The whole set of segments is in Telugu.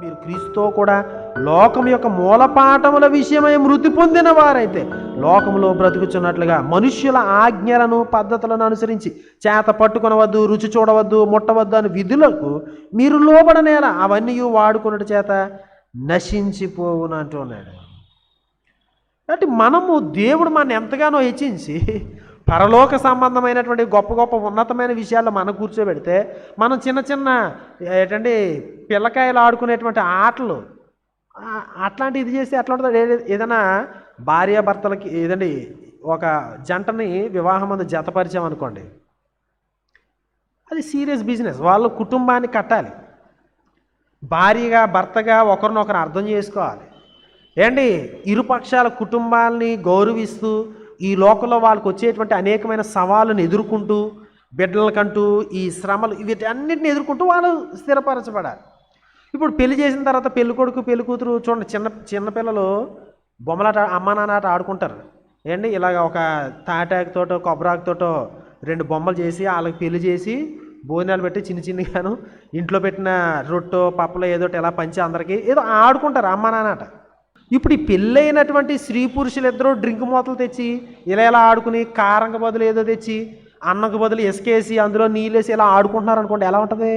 మీరు క్రీస్తుతో కూడా లోకం యొక్క మూలపాఠముల విషయమై మృతి పొందిన వారైతే లోకంలో బ్రతుకుచున్నట్లుగా మనుష్యుల ఆజ్ఞలను పద్ధతులను అనుసరించి చేత పట్టుకొనవద్దు రుచి చూడవద్దు ముట్టవద్దు అని విధులకు మీరు లోబడనేలా అవన్నీ వాడుకున్నట్టు చేత నశించిపోవును అంటున్నాడు. కాబట్టి మనము దేవుడు మన ఎంతగానో హెచ్చించి పరలోక సంబంధమైనటువంటి గొప్ప గొప్ప ఉన్నతమైన విషయాల్లో మనం కూర్చోబెడితే మనం చిన్న చిన్న ఏంటండి పిల్లకాయలు ఆడుకునేటువంటి ఆటలు అట్లాంటి ఇది చేస్తే ఎట్లా ఉంటుంది? ఏదైనా భార్యాభర్తలకి ఏదండి ఒక జంటని వివాహం అందు జతపరిచామనుకోండి అది సీరియస్ బిజినెస్. వాళ్ళు కుటుంబాన్ని కట్టాలి. భార్యగా భర్తగా ఒకరినొకరు అర్థం చేసుకోవాలి. ఏండి ఇరుపక్షాల కుటుంబాలని గౌరవిస్తూ ఈ లోకంలో వాళ్ళకి వచ్చేటువంటి అనేకమైన సవాళ్ళను ఎదుర్కొంటూ బిడ్డలకంటూ ఈ శ్రమలు వీటన్నిటిని ఎదుర్కొంటూ వాళ్ళు స్థిరపరచబడాలి. ఇప్పుడు పెళ్ళి చేసిన తర్వాత పెళ్ళి కొడుకు పెళ్ళి కూతురు చూడండి చిన్న చిన్నపిల్లలు బొమ్మలాట అమ్మ నాన్న ఆట ఆడుకుంటారు. ఏంటి? ఇలాగ ఒక తాటాకుతోటో కొబ్బరాకుతోటో రెండు బొమ్మలు చేసి వాళ్ళకి పెళ్ళి చేసి భోజనాలు పెట్టి చిన్న చిన్నగాను ఇంట్లో పెట్టిన రొట్టో పప్పులో ఏదో ఒకటి పంచి అందరికీ ఏదో ఆడుకుంటారు అమ్మ నాన్నట ఆట ఇప్పుడు ఈ పెళ్ళైనటువంటి స్త్రీ పురుషులు ఇద్దరు డ్రింక్ మూతలు తెచ్చి ఇలా ఇలా ఆడుకుని కారంకి బదులు ఏదో తెచ్చి అన్నకు బదులు ఇసుకేసి అందులో నీళ్ళేసి ఇలా ఆడుకుంటున్నారు అనుకోండి ఎలా ఉంటుంది?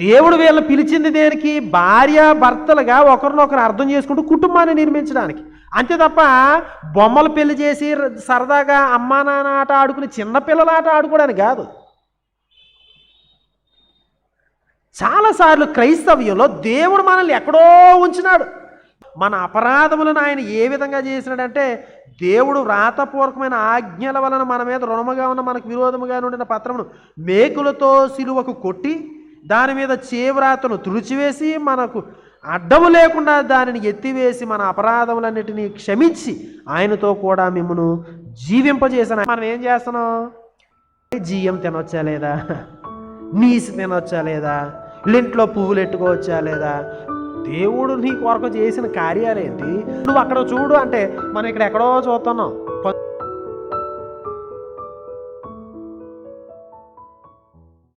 దేవుడు వీళ్ళని పిలిచింది దేనికి? భార్య భర్తలుగా ఒకరినొకరు అర్థం చేసుకుంటూ కుటుంబాన్ని నిర్మించడానికి. అంతే తప్ప బొమ్మలు పెళ్ళి చేసి సరదాగా అమ్మా నాన్న ఆట ఆడుకుని చిన్నపిల్లల ఆట ఆడుకోవడానికి కాదు. చాలాసార్లు క్రైస్తవ్యంలో దేవుడు మనల్ని ఎక్కడో ఉంచినాడు. మన అపరాధములను ఆయన ఏ విధంగా చేసినాడంటే దేవుడు వ్రాతపూర్వకమైన ఆజ్ఞల వలన మన మీద రుణముగా ఉన్న మనకు విరోధముగా ఉండిన పత్రమును మేకులతో సిలువకు కొట్టి దాని మీద చేవ్రాతను తుడిచివేసి మనకు అడ్డము లేకుండా దానిని ఎత్తివేసి మన అపరాధములన్నిటినీ క్షమించి ఆయనతో కూడా మిమ్మను జీవింపజేసిన మనం ఏం చేస్తున్నాం? జీఎం తినొచ్చా లేదా? నీసి తినొచ్చా లేదా? లింట్లో పువ్వులు ఎట్టుకోవచ్చా లేదా? దేవుడు నీ కొరకు చేసిన కార్యాలేంటి నువ్వు అక్కడ చూడు అంటే మనం ఇక్కడ ఎక్కడో చూస్తున్నాం.